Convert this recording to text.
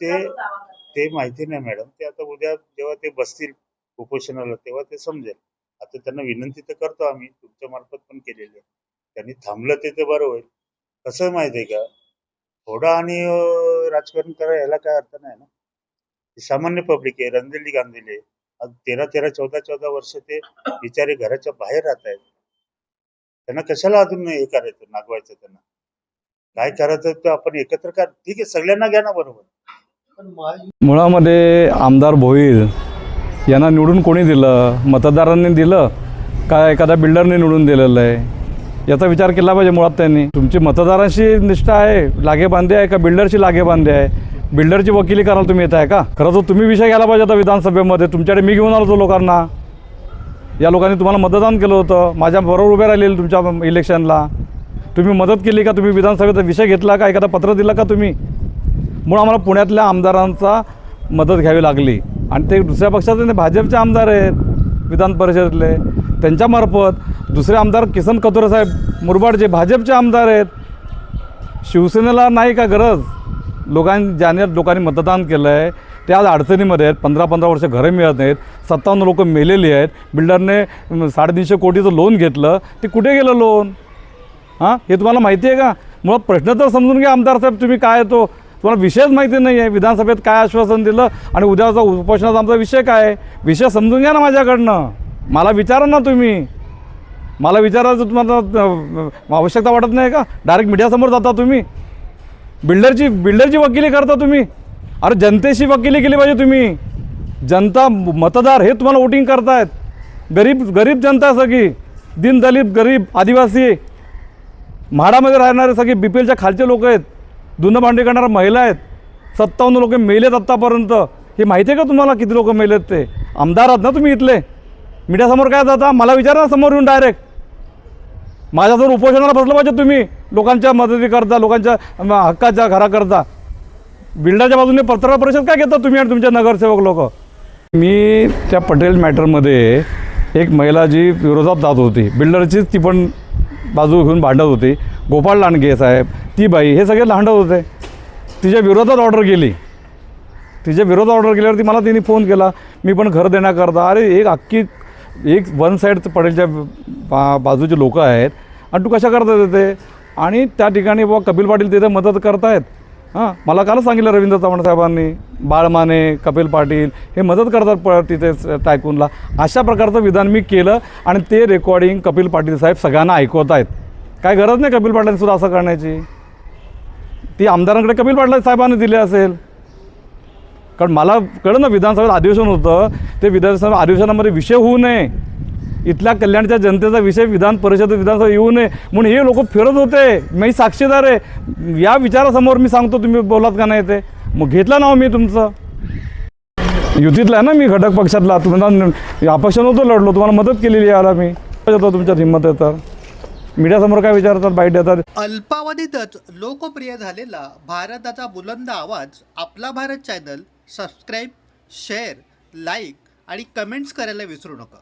ते ते माहिती नाही मॅडम. ते आता उद्या जेव्हा ते बसतील उपोषणाला तेव्हा ते समजेल. आता त्यांना विनंती तर करतो आम्ही. तुमच्या मार्फत पण केलेली आहे. त्यांनी थांबलं ते तर बरं होईल. कसं आहे माहिती आहे का? थोडं आणि राजकारण करा याला काय अर्थ नाही ना. ते सामान्य पब्लिक आहे. रंधेली गांधेली. तेरा तेरा चौदा चौदा वर्ष ते बिचारे घराच्या बाहेर राहत आहेत. त्यांना कशाला अजून हे करायचं? नागवायचं त्यांना. काय करायचं तर आपण एकत्र कर. ठीक आहे. सगळ्यांना घ्या ना बरोबर. मुळामध्ये आमदार भोईर यांना निवडून कोणी दिलं? मतदारांनी दिलं का एखाद्या बिल्डरने निवडून दिलेलं आहे? याचा विचार केला पाहिजे मुळात त्यांनी. तुमची मतदारांशी निष्ठा आहे लागेबांधे आहे का बिल्डरची लागेबांधे आहे? बिल्डरची वकिली करायला तुम्ही येत आहे का? खरं तर तुम्ही विषय घ्यायला पाहिजे होता विधानसभेमध्ये. तुमच्याकडे मी घेऊन आलो होतो लोकांना. या लोकांनी तुम्हाला मतदान केलं होतं. माझ्या बरोबर उभे राहिलेलं तुमच्या इलेक्शनला तुम्ही मदत केली का? तुम्ही विधानसभेचा विषय घेतला का? एखादा पत्र दिलं का तुम्ही? म्हणून आम्हाला पुण्यातल्या आमदारांचा मदत घ्यावी लागली. आणि ते दुसऱ्या पक्षाचे ते भाजपचे आमदार आहेत विधान परिषदेतले. त्यांच्यामार्फत दुसरे आमदार किसन कथोरे साहेब मुरबाडचे भाजपचे आमदार आहेत शिवसेनेला नाही का गरज? लोकां ज्याने लोकांनी मतदान केलं आहे ते आज अडचणीमध्ये आहेत. पंधरा पंधरा वर्ष घरं मिळत नाहीत. सत्तावन्न लोक मेलेली आहेत. बिल्डरने साडेतीनशे कोटीचं लोन घेतलं. ते कुठे गेलं लोन? हां? हे तुम्हाला माहिती आहे का? मुळात प्रश्न तर समजून घ्या आमदार साहेब तुम्ही काय तो? तुम्हाला विषयच माहिती नाही आहे. विधानसभेत काय आश्वासन दिलं आणि उद्याचा उपोषणाचा आमचा विषय काय आहे? विषय समजून घ्या ना माझ्याकडनं. मला विचारा ना तुम्ही. मला विचारायचं तुम्हाला आवश्यकता वाटत नाही का? डायरेक्ट मीडियासमोर जाता तुम्ही. बिल्डरची बिल्डरची वकिली करता तुम्ही. अरे जनतेशी वकिली केली पाहिजे तुम्ही. जनता मतदार हे तुम्हाला वोटिंग करतायत. गरीब गरीब जनता आहे सगळी दीनदलित गरीब आदिवासी. म्हाडामध्ये राहणारे सगळे बी पी एलच्या खालचे लोक आहेत. धुणं भांडी करणाऱ्या महिला आहेत. सत्तावन्न लोक मेलेत आत्तापर्यंत हे माहिती आहे का तुम्हाला किती लोक मेलेत ते? आमदार आहात ना तुम्ही इथले? मीडियासमोर काय जाता? मला विचारा ना समोर येऊन डायरेक्ट माझ्यासमोर उपोषणाला बसलं पाहिजे तुम्ही. लोकांच्या मदतीकरता लोकांच्या हक्काच्या घराकरता बिल्डरच्या बाजूने पत्रकार परिषद काय घेता तुम्ही आणि तुमचे नगरसेवक लोक? मी त्या पटेल मॅटरमध्ये एक महिला जी विरोधात जात होती. बिल्डरचीच ती पण बाजू घेऊन भांडत होती. गोपाळ लांडगे साहेब ती बाई हे सगळे लांडत होते. तिच्या विरोधात ऑर्डर केली. तिच्या विरोधात ऑर्डर केल्यावरती मला तिने फोन केला. मी पण घर देण्याकरता अरे एक अख्खी एक वन साईड पडेलच्या बा बाजूचे लोक आहेत. आणि तू कशा करता तिथे आणि त्या ठिकाणी बाबा कपिल पाटील तिथे मदत करतायत. हां मला कालच सांगितलं रवींद्र चव्हाण साहेबांनी बाळमाने कपिल पाटील हे मदत करतात प तिथे टायकूनला अशा प्रकारचं विधान मी केलं आणि ते रेकॉर्डिंग कपिल पाटील साहेब सगळ्यांना ऐकवत आहेत काय गरज नाही कपिल पाटील सुद्धा असं करण्याची. ती आमदारांकडे कपिल पाटील साहेबांनी दिली असेल. कारण मला कळलं ना विधानसभेत अधिवेशन होतं ते विधानसभा अधिवेशनामध्ये विषय होऊ नये. इथल्या कल्याणच्या जनतेचा विषय विधान परिषद विधानसभा येऊ नये. म्हणून हे लोक फिरत होते. मी साक्षीदार आहे. या विचारासमोर मी सांगतो तुम्ही बोलात का नाही ते. मग घेतलं नाव मी तुमचं. युतीतला आहे ना मी घटक पक्षातला. तुम्हाला अपक्ष नव्हतो लढलो. तुम्हाला मदत केलेली याला मी. येतो तुमच्यात हिंमत आहे तर. मीडियासमोर काय विचारतात बाईट देतात? अल्पावधीतच लोकप्रिय झालेला भारताचा बुलंद आवाज आपला Bharat channel subscribe share like आणि कमेंट्स करायला विसरू नका.